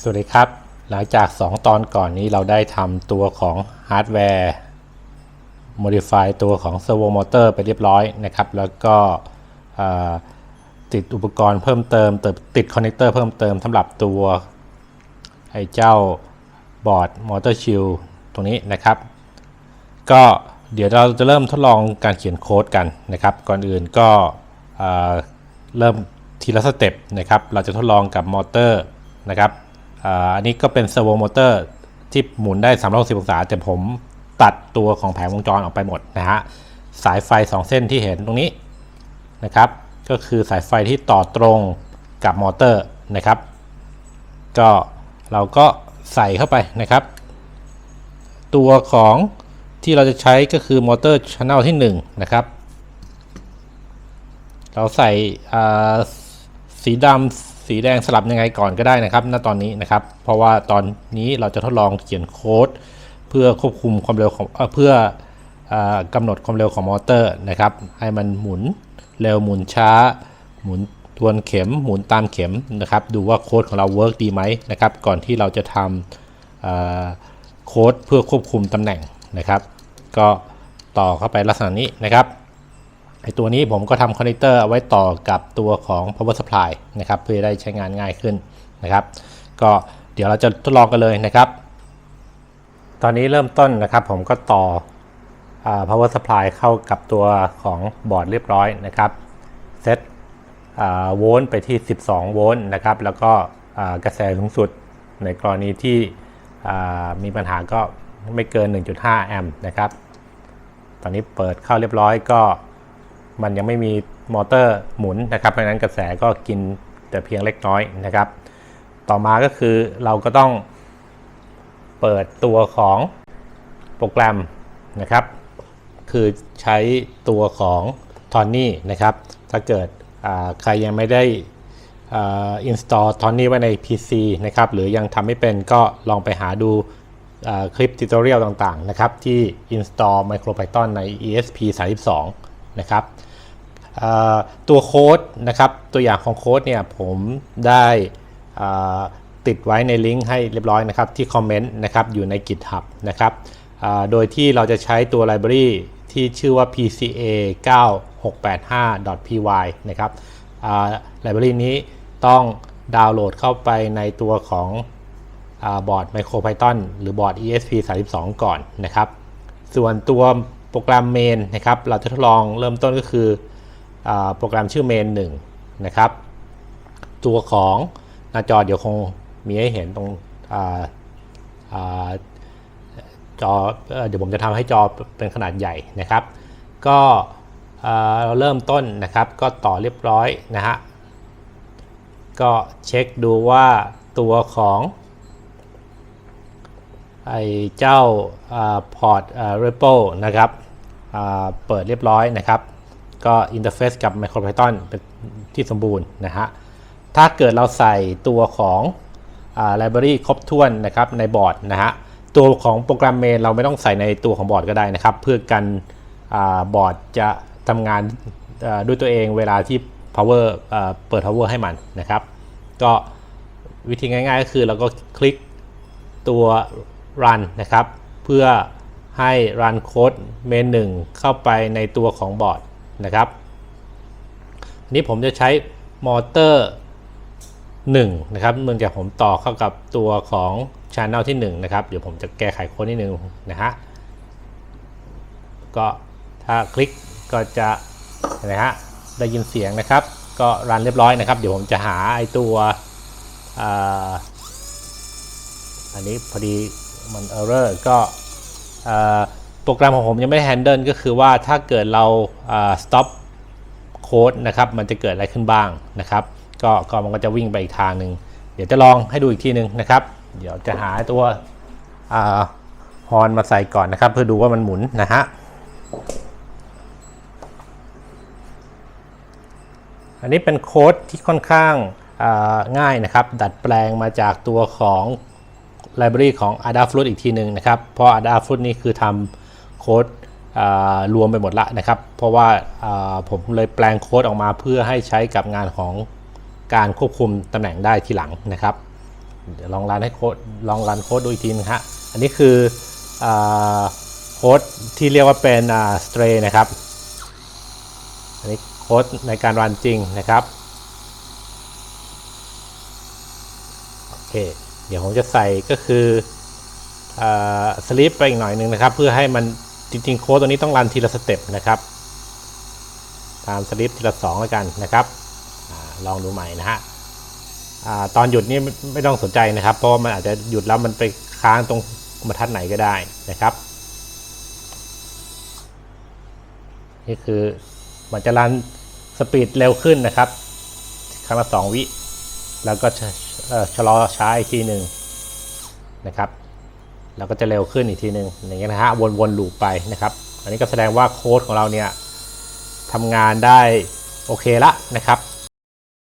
สวัสดีครับ หลังจาก 2 ตอนก่อนนี้เราได้ทำตัวของฮาร์ดแวร์ modify ตัวของ servo motor ไปเรียบร้อยนะครับ แล้วก็ติดอุปกรณ์เพิ่มเติมติดติดคอนเนคเตอร์เพิ่มเติมสำหรับตัวไอ้เจ้าบอร์ด motor shield ตรงนี้นะครับ ก็เดี๋ยวเราจะเริ่มทดลองการเขียนโค้ดกันนะครับ ก่อนอื่นก็เเริ่มทีละสเต็ปนะครับ เราจะทดลองกับมอเตอร์นะครับ อันนี้ก็เป็นเซอร์โวมอเตอร์ที่หมุนได้ 360 องศา แต่ผมตัดตัวของแผงวงจรออกไปหมดนะฮะ สายไฟ 2 เส้นที่เห็นตรงนี้นะครับ ก็คือสายไฟที่ต่อตรงกับมอเตอร์นะครับ ก็เราก็ใส่เข้าไปนะครับ ตัวของที่เราจะใช้ก็คือมอเตอร์ช n นลที่1นะครับ เราใส่สีดำ สีแดงสลับยังไงก่อนก็ได้นะครับ ณ ตอนนี้นะครับ เพราะว่าตอนนี้เราจะทดลองเขียนโค้ด เพื่อควบคุมความเร็วของเอเพื่ออกำหนดความเร็วของมอเตอร์นะครับ ให้มันหมุนเร็วหมุนช้า หมุนทวนเข็มหมุนตามเข็มนะครับ ดูว่าโค้ดของเราเวิร์กดีไหมนะครับ ก่อนที่เราจะทำโค้ดเพื่อควบคุมตำแหน่งนะครับ ก็ต่อเข้าไปลักษณะนี้นะครับ ไอตัวนี้ผมก็ทำคอนเนคเตอร์เอาไว้ต่อกับตัวของ power supply นะครับ เพื่อได้ใช้งานง่ายขึ้นนะครับ ก็เดี๋ยวเราจะทดลองกันเลยนะครับ ตอนนี้เริ่มต้นนะครับ ผมก็ต่ออ power supply เข้ากับตัวของบอร์ดเรียบร้อยนะครับเซตโวลต์ไปที่ 12 โวลต์นะครับ แล้วก็กระแสสูงสุดในกรณีที่มีปัญหาก็ไม่เกิน 1.5 แอมป์นะครับ ตอนนี้เปิดเข้าเรียบร้อยก็ มันยังไม่มีมอเตอร์หมุนนะครับ เพราะนั้นกระแสก็กินแต่เพียงเล็กน้อยนะครับ ต่อมาก็คือเราก็ต้องเปิดตัวของโปรแกรมนะครับ คือใช้ตัวของ t o n y นะครับ ถ้าเกิดใครยังไม่ได้อ่า install t o n y ไว้ใน PC นะครับ หรือยังทำไม่เป็นก็ลองไปหาดูคลิป t ิ t o r i a l ต่างๆนะครับ ที่ install MicroPython ใน ESP32 นะครับ ตัวโค้ดนะครับตัวอย่างของโค้ดเนี่ยผมได้ติดไว้ในลิงก์ให้เรียบร้อยนะครับที่คอมเมนต์นะครับอยู่ใน GitHub นะครับโดยที่เราจะใช้ตัว library ที่ชื่อว่า PCA 9685.py นะครับอ่า library นี้ต้องดาวน์โหลดเข้าไปในตัวของบอร์ด MicroPython หรือบอร์ด ESP32 ก่อนนะครับ ส่วนตัวโปรแกรม main นะครับ เราจะทดลองเริ่มต้นก็คือ โปรแกรมชื่อ main 1 นะครับ ตัวของหน้าจอเดี๋ยวคงมีให้เห็นตรงออจอเดี๋ยวผมจะทำให้จอเป็นขนาดใหญ่นะครับ ก็เราเริ่มต้นนะครับก็ต่อเรียบร้อยนะฮะก็เช็คดูว่าตัวของไอ้เจ้าพอร์ตเรเปิลนะครับเปิดเรียบร้อยนะครับ ก็อินเทอร์เฟซกับ MicroPython เป็นที่สมบูรณ์นะฮะ ถ้าเกิดเราใส่ตัวของอ่า library ครบถ้วนนะครับในบอร์ดนะฮะ ตัวของโปรแกรมเมนเราไม่ต้องใส่ในตัวของบอร์ดก็ได้นะครับ เพื่อกันอบอร์ดจะทำงานด้วยตัวเองเวลาที่ power เปิด power ให้มันนะครับ ก็วิธีง่ายๆก็คือเราก็คลิกตัว run นะครับ เพื่อให้ run code main 1 เข้าไปในตัวของบอร์ด นะครับนนี้ผมจะใช้มอเตอร์1นะครับเนื่องจากผมต่อเข้ากับตัวของ Channel ที่1นะครับเดี๋ยวผมจะแก้ไขโค้ดนิดนึงนะฮะก็ถ้าคลิกก็จะนไหมฮะได้ยินเสียงนะครับ ก็รันเรียบร้อยนะครับ เดี๋ยวผมจะหาไอตัวอ,อันนี้พอดีมัน error ก็อ่า โปรแกรมของผมยังไม่ได้ handle ก็คือว่าถ้าเกิดเราอ่า stop โค้ดนะครับมันจะเกิดอะไรขึ้นบ้างนะครับก็ก็มันก็จะวิ่งไปอีกทางหนึ่งเดี๋ยวจะลองให้ดูอีกทีหนึ่งนะครับ เดี๋ยวจะหาตัวฮอนมาใส่ก่อนนะครับ เพื่อดูว่ามันหมุนนะฮะอันนี้เป็นโค้ดที่ค่อนข้างาง่ายนะครับ ดัดแปลงมาจากตัวของ library ของ Adafruit อีกทีหนึ่งนะครับ เพราะ Adafruit นี่คือทำ ค้ดรวมไปหมดละนะครับ เพราะว่าผมเลยแปลงโค้ดออกมาเพื่อให้ใช้กับงานของการควบคุมตำแหน่งได้ทีหลังนะครับลองรันให้โค้ดลองรันโค้ดดูอีกทีนึงฮะอันนี้คือโค้ดที่เรียกว่าเป็น stray นะครับ อันนี้โค้ดในการรันจริงนะครับโอเคเดี๋ยวผมจะใส่ก็คือสลิปไปอีกหน่อยหนึ่งนะครับ เพื่อให้มัน จริงๆ โค้ดตัวนี้ต้องรันทีละสเต็ปนะครับตามสลิปทีละสองแล้วกันนะครับอลองดูใหม่นะฮะอตอนหยุดนี่ไม่ต้องสนใจนะครับ เพราะว่ามันอาจจะหยุดแล้วมันไปค้างตรงบรรทัดไหนก็ได้นะครับ นี่คือมันจะรันสปีดเร็วขึ้นนะครับครั้งละสองวิ แล้วก็ชะเอ่อชะลอช้าอีกทีหนึ่งนะครับ แล้วก็จะเร็วขึ้นอีกทีหนึ่งอย่างเงี้ยนะฮะวนๆลูปไปนะครับ อันนี้ก็แสดงว่าโค้ดของเราเนี่ยทำงานได้โอเคละนะครับ